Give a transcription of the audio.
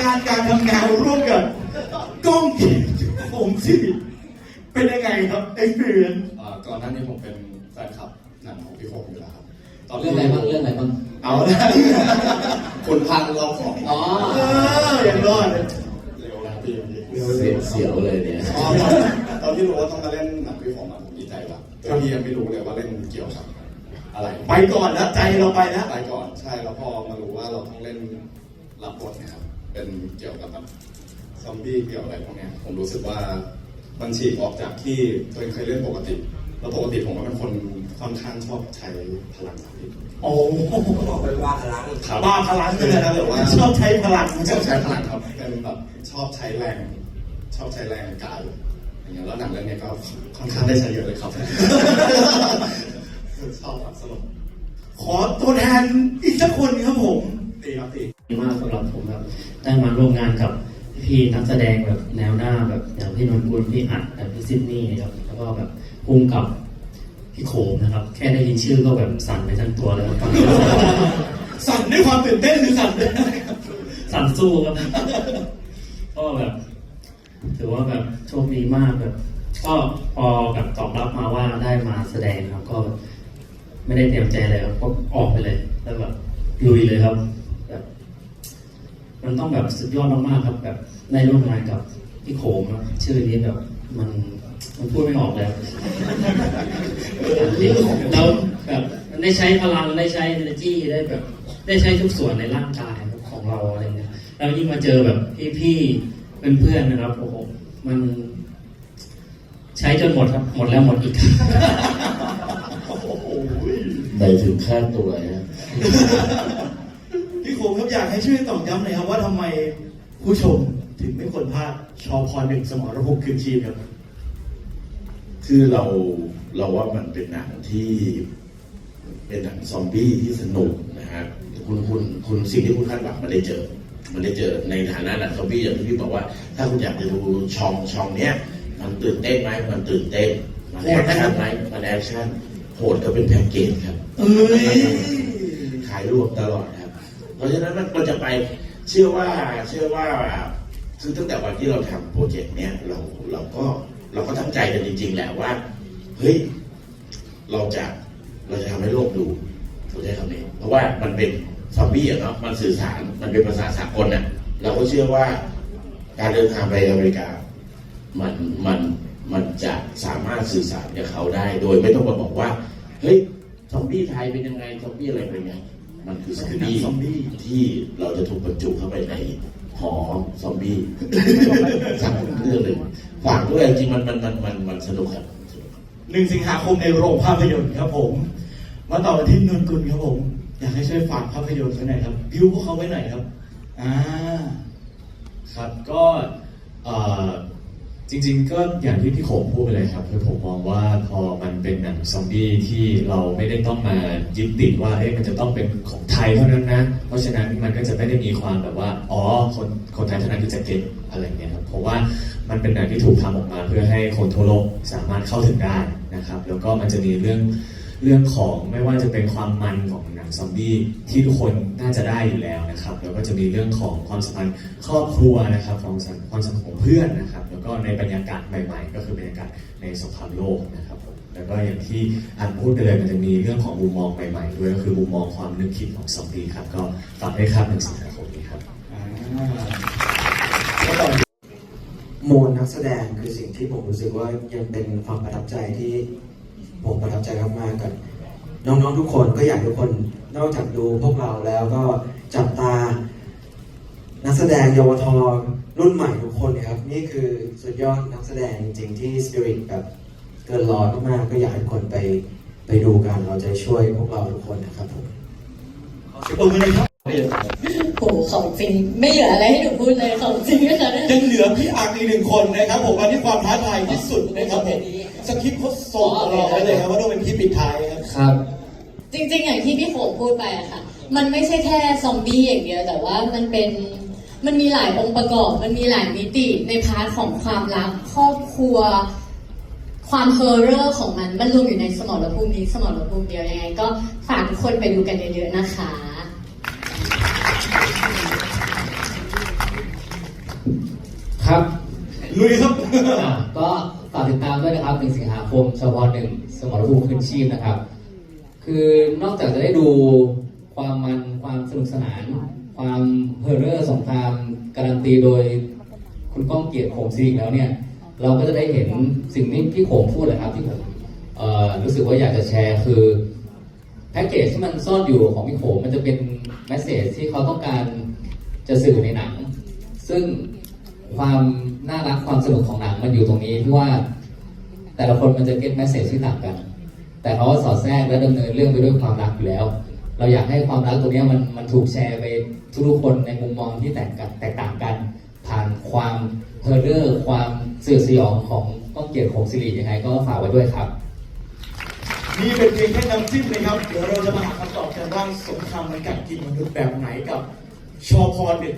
การณ์การทำงานร่วมกับกล้องเกียรติผมสิเป็นยังไงครับไอ้เพื่อนอ่าก่อนหน้านี้ผมเป็นแฟนคลับหนังของพี่โคมอยู่แล้วครับ ตอนเรื่องอะไรบ้างเรื่องอะไรบ้างเอาละคนพันเราของอ๋อเอออย่างรอดเร็วนะพี่เสียวเสียวเลยเนี่ยอ๋อตอนที่รู้ว่าต้องมาเล่นหนังพี่โคมอะผมดีใจว่ะแต่พี่ยังไม่รู้เลยว่าเล่นเกี่ยวกับอะไรไปก่อนแล้วใจเราไปแล้ว ไปก่อนใช่แล้วพอมารู้ว่าเราต้องเล่นรับบทเนะครับ เป็นเกี่ยวกับแบบซอมบี้เกี่ยวอะไรพวกเนี้ยผมรู้สึกว่ามันฉีกออกจากที่ตัวเองเคยเล่นปกติ แล้วปกติผมก็เป็นคนค่อนข้างชอบใช้พลังสติโอ้บอกไปว่าพลังครับ บ้าพลังเลยนะครับแบบว่าชอบใช้พลังชอบใช้พลังครับเป็นแบบชอบใช้แรง ชอบใช้แรงกายอย่างเงี้ยแล้วหนังเรื่องเนี้ยก็ค่อนข้างได้ใช้เยอะเลยครับ ชอบแบบสนุกขอตัวแทนอีกสักคนครับผมตีครับตีดี มากสำหรับผมแบบได้มาร่วมงานกับพี่นักแสดงแบบแนวหน้าแบบอย่างพี่นนท์กุลพี่อัดแบบพี่ซิดนีย์ครับแล้วก็แบบพุ่งกับพี่โขมนะครับ แค่ได้ยินชื่อก็แบบสั่นไปทั้งตัวเลยครับตอนนี้สั่นด้วยความตื่นเต้นหรือสั่นด้วยสั่นสู้ครับก็แบบถือว่าแบบโชคดีมากแบบ ก็พอแบบตอบรับมาว่าได้มาแสดงครับก็ ไม่ได้เตรียมใจเลยครับก็ออกไปเลย แล้วแบบลุยเลยครับแบบ มันต้องแบบสุดยอดมากๆครับ แบบได้ร่วมงานกับพี่โขมครับชื่อนี้แบบมันมันพูดไม่ออกเลยครับแล้วแบบมันได้ใช้พลังได้ใช้ energy ได้แบบ ได้ใช้ทุกส่วนในร่างกายของเราอะไรเงี้ยแล้วยิ่งมาเจอแบบพี่ๆเพื่อนๆนะครับโอ้โหมันใช้จนหมดครับ หมดแล้วหมดอีกไปถึงค่าตัวนะ พี่โคมครับอยากให้ช่วยตอกย้ำหน่อยครับว่าทำไมผู้ชมถึงไม่ควรพลาดชอพอหนึ่งสมรภูมิคืนชีพครับ คือเราเราว่ามันเป็นหนังที่เป็นหนังซอมบี้ที่สนุกนะฮะคุณคุณคุณสิ่งที่คุณคาดหวังมันได้เจอ มันได้เจอในฐานะหนังซอมบี้อย่างที่พี่บอกว่า ถ้าคุณอยากจะดูช่องช่องเนี้ยมันตื่นเต้นไหมมันตื่นเต้นมันแอคชั่นไหมมันแอคชั่นโหดก็เป็นแพ็กเกจครับ เอ้ยขายรวมตลอดครับ เพราะฉะนั้นมันมันจะไปเชื่อว่าเชื่อว่าคือตั้งแต่วันที่เราทำโปรเจกต์เนี้ยเราเราก็เราก็ตั้งใจกันจริง ๆ แหละว่าเฮ้ยเราจะเราจะทำให้โลกดูเขาใช้คำนี้เพราะว่ามันเป็นซอมบี้อะเนาะมันสื่อสารมันเป็นภาษาสากลน่ะเราก็เชื่อว่าการเดินทางไปอเมริกา มันมันมันจะสามารถสื่อสารกับเขาได้ โดยไม่ต้องมาบอกว่า เฮ้ยซอมบี้ไทยเป็นยังไงซอมบี้อะไรเป็นยังไง มันคือซอมบี้ที่เราจะถูกบรรจุเข้าไปในหอซอมบี้สักเรื่องหนึ่งฝากด้วยจริงมันมันมันมันมันสนุกครับหนึ่งสิงหาคมในโรงภาพยนตร์ครับผม มาต่อกันที่นนกุลครับผม อยากให้ช่วยฝากภาพยนตร์ไว้หน่อยครับบิวพวกเขาไว้หน่อยครับอ่าครับก็ จริงๆ ก็อย่างที่พี่โขมพูดไปเลยครับคือผมมองว่าพอมันเป็นหนังซอมบี้ที่เราไม่ได้ต้องมายึดติดว่าเอ้ยมันจะต้องเป็นของไทยเท่านั้นนะ เพราะฉะนั้นมันก็จะไม่ได้มีความแบบว่าอ๋อคนคนไทยเท่านั้นที่จะเก็ตอะไรเงี้ยครับเพราะว่ามันเป็นหนังที่ถูกทำออกมาเพื่อให้คนทั่วโลกสามารถเข้าถึงได้นะครับ แล้วก็มันจะมีเรื่อง เรื่องของไม่ว่าจะเป็นความมันของหนังซอมบี้ที่ทุกคนน่าจะได้อยู่แล้วนะครับ แล้วก็จะมีเรื่องของความสัมพันธ์ครอบครัวนะครับของสังความสัมพันธ์ของเพื่อนนะครับ แล้วก็ในบรรยากาศใหม่ ๆ ก็คือบรรยากาศในสงครามโลกนะครับผมแล้วก็อย่างที่อันพูดไปเลยมันจะมีเรื่องของมุมมองใหม่ๆด้วยก็คือมุมมองความนึกคิดของซอมบี้ครับก็ฝากด้วยครับหนึ่งสิงหาคมนี้ครับอ่าแล้วต่อโมนนักแสดงคือสิ่งที่ผมรู้สึกว่ายังเป็นความประทับใจที่ ผมประทับใจมากๆกับน้องๆทุกคนก็อยากทุกคนนอกจากดูพวกเราแล้วก็จับตา นักแสดงเยาวทรรุ่นใหม่ทุกคนนะครับ นี่คือสุดยอดนักแสดงจริงๆที่สปิริตแบบเกินร้อยมากๆก็อยากให้ทุกคนไปไปดูกันเราจะช่วยพวกเราทุกคนนะครับผมปรบมือเลยครับ โหของจริงไม่เหลืออะไรให้หนูพูดเลยของจริงนะคะเนี่ยยังเหลือพี่อักอีกหนึ่งคนนะครับผมอันนี้ความท้าทายที่สุดนะครับผมสคริปต์เขาส่งรอไว้เลยครับว่าต้องเป็นพี่ปิดท้ายครับครับ จริงๆอย่างที่พี่โขงพูดไปอะค่ะ มันไม่ใช่แค่ซอมบี้อย่างเดียวแต่ว่ามันเป็นมันมีหลายองค์ประกอบ มันมีหลายมิติในพาร์ทของความรักครอบครัว ความเฮอร์เรอร์ของมันมันรวมอยู่ในสมรภูมินี้สมรภูมิเดียวยังไง ก็ฝากทุกคนไปดูกันเยอะๆนะคะ ครับลุยครับ อะก็ฝากติดตามด้วยนะครับหนึ่งสิงหาคมเฉพาะหนึ่งสมรภูมิคืนชีพนะครับ คือนอกจากจะได้ดูความมันความสนุกสนาน ความเฮอร์เรอร์สงครามการันตีโดยคุณก้องเกียรติโขงศิริแล้วเนี่ย เราก็จะได้เห็นสิ่งที่พี่โขงพูดเลยครับที่ผมเอ่อรู้สึกว่าอยากจะแชร์คือ แพ็กเกจที่มันซ่อนอยู่ของพี่โขงมันจะเป็นแมสเซจที่เขาต้องการจะสื่อในหนัง ซึ่ง ความน่ารักความสนุกของหนังมันอยู่ตรงนี้ที่ว่า แต่ละคนมันจะเก็ตแมสเซจที่ต่างกัน แต่เขาสอดแทรกและดำเนินเรื่องไปด้วยความรักอยู่แล้ว เราอยากให้ความรักตรงนี้มันมันถูกแชร์ไปทุกๆคนในมุมมองที่แตกกันแตกต่างกัน ผ่านความเฮอร์เรอร์ความเสื่อสยองของก้องเกียรติของสิริยังไงก็ฝากไว้ด้วยครับนี่เป็นเพียงแค่น้ำจิ้มนะครับ เดี๋ยวเราจะมาหาคำตอบกันว่าสงครามมันกัดกินมนุษย์แบบไหนกับชอพอหนึ่ง